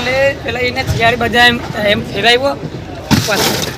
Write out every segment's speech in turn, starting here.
લે પેલા એને ત્યારે બધા એમ એમ ફેરાવ્યો પછી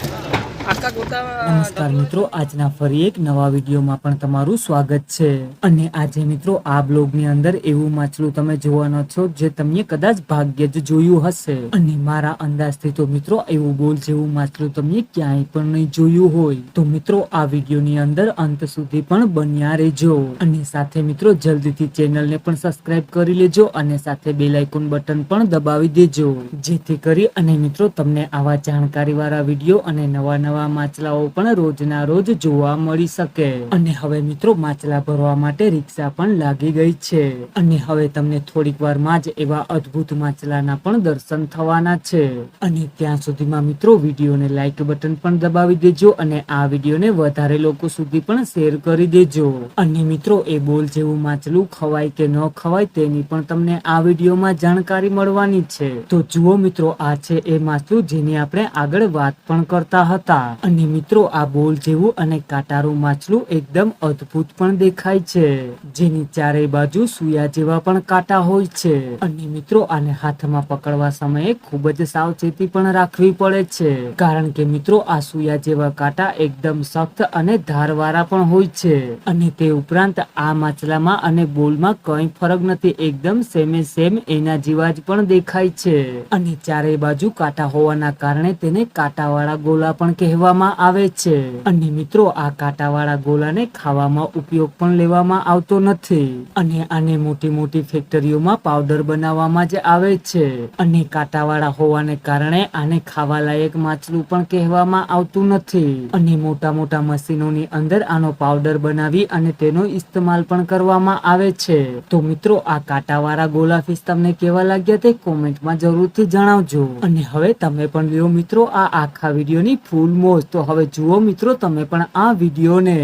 નમસ્કાર મિત્રો આજના ફરી એક નવા વિડીયોમાં પણ તમારું સ્વાગત છે. અને આજે મિત્રો આ બ્લોગની અંદર એવું માછલું તમે જોવાનો છો જે તમને કદાચ ભાગ્ય જ જોયું હશે. અને મારા અંદાજથી તો મિત્રો એવું બોલ જેવું માછલું તમને ક્યાંય પણ નહીં જોયું હોય. તો મિત્રો આ વિડીયોની અંદર અંત સુધી પણ બન્યા રહેજો. અને સાથે મિત્રો જલ્દીથી ચેનલને પણ સબસ્ક્રાઇબ કરી લેજો અને સાથે બેલ આઇકોન બટન પણ દબાવી દેજો. જેથી કરી અને મિત્રો તમને આવા જાણકારી વાળા વીડિયો અને નવા નવા માછલાઓ પણ રોજના રોજ જોવા મળી શકે. અને હવે મિત્રો માછલા ભરવા માટે રિક્ષા પણ લાગી ગઈ છે. અને હવે તમને થોડીક વારમાં જ એવા અદ્ભુત માછલાના પણ દર્શન થવાના છે. અને ત્યાં સુધીમાં મિત્રો વિડીયોને લાઈક બટન પણ દબાવી દેજો અને આ વિડીયોને વધારે લોકો સુધી પણ શેર કરી દેજો. અને મિત્રો એ બોલ જેવું માછલું ખવાય કે ન ખવાય તેની પણ તમને આ વિડીયોમાં જાણકારી મળવાની છે. તો જુઓ મિત્રો આ છે એ માછલું જેની આપણે આગળ વાત પણ કરતા હતા. અને મિત્રો, આ બોલ જેવું અને કાંટારું માછલું એકદમ અદ્ભુત પણ દેખાય છે. જેની ચારેય બાજુ સુયા જેવા પણ કાંટા હોય છે. અને મિત્રો, આને હાથમાં પકડવા સમયે ખૂબ જ સાવચેતી પણ રાખવી પડે છે. કારણ કે મિત્રો, આ સુયા જેવા કાંટા એકદમ સખ્ત અને ધારવાળા પણ હોય છે. અને તે ઉપરાંત આ માછલામાં અને બોલમાં કઈ ફરક નથી, એકદમ સેમે સેમ એના જેવા જ પણ દેખાય છે. અને ચારેય બાજુ કાંટા હોવાના કારણે તેને કાંટાવાળા ગોલા પણ કહેવામાં આવે છે. અને મિત્રો, આ કાંટાવાળા ગોલાને ખાવામાં ઉપયોગ પણ લેવામાં આવતો નથી. અને આને મોટી મોટી ફેક્ટરીઓમાં પાવડર બનાવવામાં જ આવે છે. અને કાંટાવાળા હોવાને કારણે આને ખાવા લાયક માછલું પણ કહેવામાં આવતું નથી. અને મોટા મોટા મશીનોની અંદર આનો પાવડર બનાવી અને તેનો ઇસ્તેમાલ પણ કરવામાં આવે છે. તો મિત્રો, આ કાંટાવાળા ગોલા ફિશ તમને કેવા લાગ્યા તે કોમેન્ટમાં જરૂરથી જણાવજો. અને હવે તમે પણ લ્યો મિત્રો, આ આખા વિડીયોની ફૂલ મોજ તો હવે જુઓ મિત્રો તમે પણ આ વિડીયોને.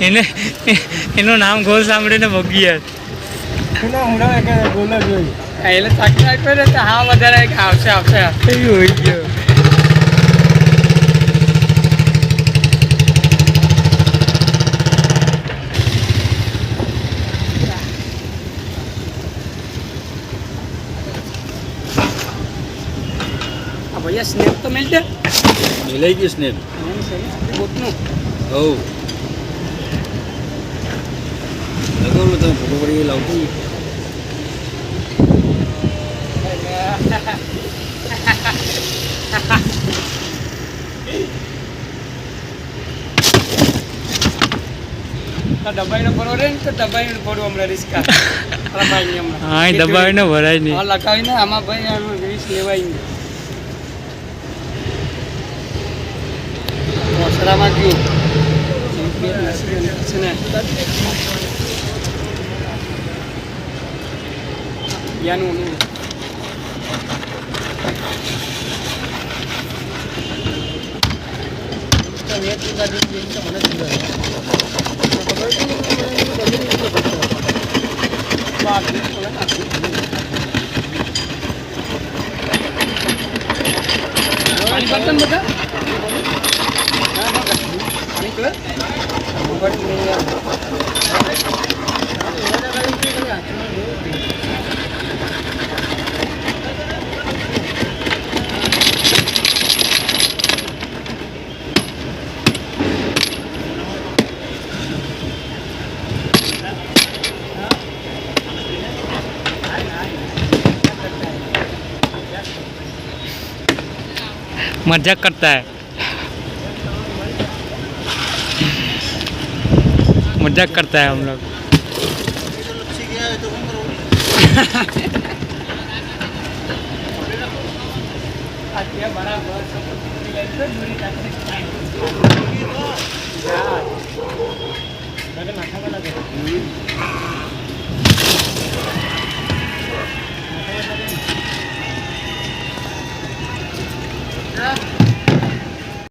એને એનું નામ ગોલ સાંભળીને ભગી યાર એટલે ચાકરી આપ્યો ને હા વધારે આવશે આવશે. ગયો. આ ભૈયા સ્નેપ તો મેળ દે મિલાઈ ગયું સ્નેપ એમ છે ને, પોતનું હવ લગાવલું તમે ફોટો પડી લાવતું તો દબાઈને પડો રે ને તો દબાઈને પડો હમણાં રિસ્કા મારા ભાઈને હમણાં હા એ દબાવીને ભરાય નહીં હા લગાવીને આમાં ભાઈ આનું રીસ લેવાય નહીં વસરામાં ગયું છે ને યાનું નું. પાણી ભરતા ને બધા मज़ाक करता है। मजाक करता है हम लोग